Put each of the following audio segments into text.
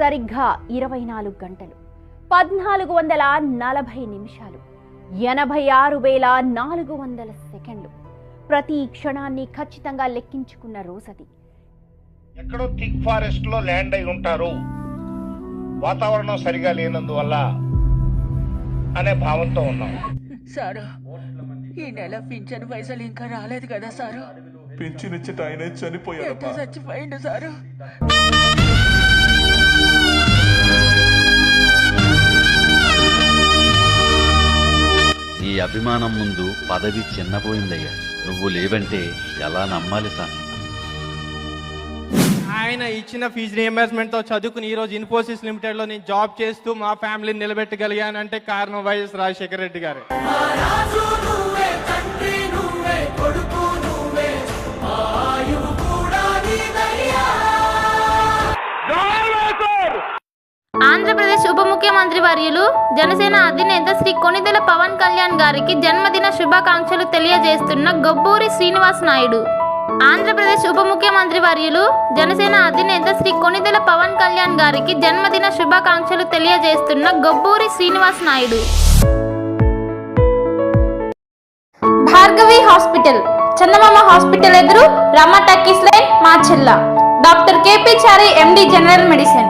సరిగ్గా ఇరవై నాలుగు గంటలు పద్నాలుగు వందల నలభై నిమిషాలు ఎనభై ఆరు వేల నాలుగు వందల సెకండ్లు ప్రతి క్షణాన్ని ఖచ్చితంగా లెక్కించుకున్న రోజది. ఎక్కడో థిక్ ఫారెస్ట్లో ల్యాండ్ అయి ఉంటారు. వాతావరణం సరిగా లేనందువల్ల అనే భావంతో ఉన్నాం. సారు ఈ నెల పింఛన్ పైసలు ఇంకా రాలేదు కదా సారు? పెంచినిచ్చట ఆయనే చనిపోయాడు చచ్చిపోయిండు సారు? అభిమానం ముందు పదవి చిన్నపోయిందయ్యా. నువ్వు లేవంటే ఎలా నమ్మాలి సామి ఆయన ఇచ్చిన ఫీజు రియంబర్స్మెంట్తో చదువుకుని ఈ రోజు ఇన్ఫోసిస్ లిమిటెడ్లో నేను జాబ్ చేస్తూ మా ఫ్యామిలీని నిలబెట్టగలిగానంటే కారణం వైఎస్ రాజశేఖర రెడ్డి గారు. ముఖ్యమంత్రి వర్యులు జనసేన అధినేత శ్రీ కొనిదెల పవన్ కళ్యాణ్ గారికి జన్మదిన శుభాకాంక్షలు తెలియజేస్తున్న గొబ్బూరి శ్రీనివాస్ నాయుడు. ఆంధ్రప్రదేశ్ ఉప ముఖ్యమంత్రి వర్యులు జనసేన అధినేత శ్రీ కొనిదెల పవన్ కళ్యాణ్ గారికి జన్మదిన శుభాకాంక్షలు తెలియజేస్తున్న గొబ్బూరి శ్రీనివాస్ నాయుడు. భార్గవి హాస్పిటల్. చందమామ హాస్పిటల్ ఎదురు Rama talkies line Machella doctor K P Chari MD general medicine.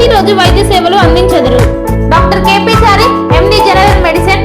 ప్రతిరోజు వైద్య సేవలు అందించెదరు. Doctor K P Chari MD general medicine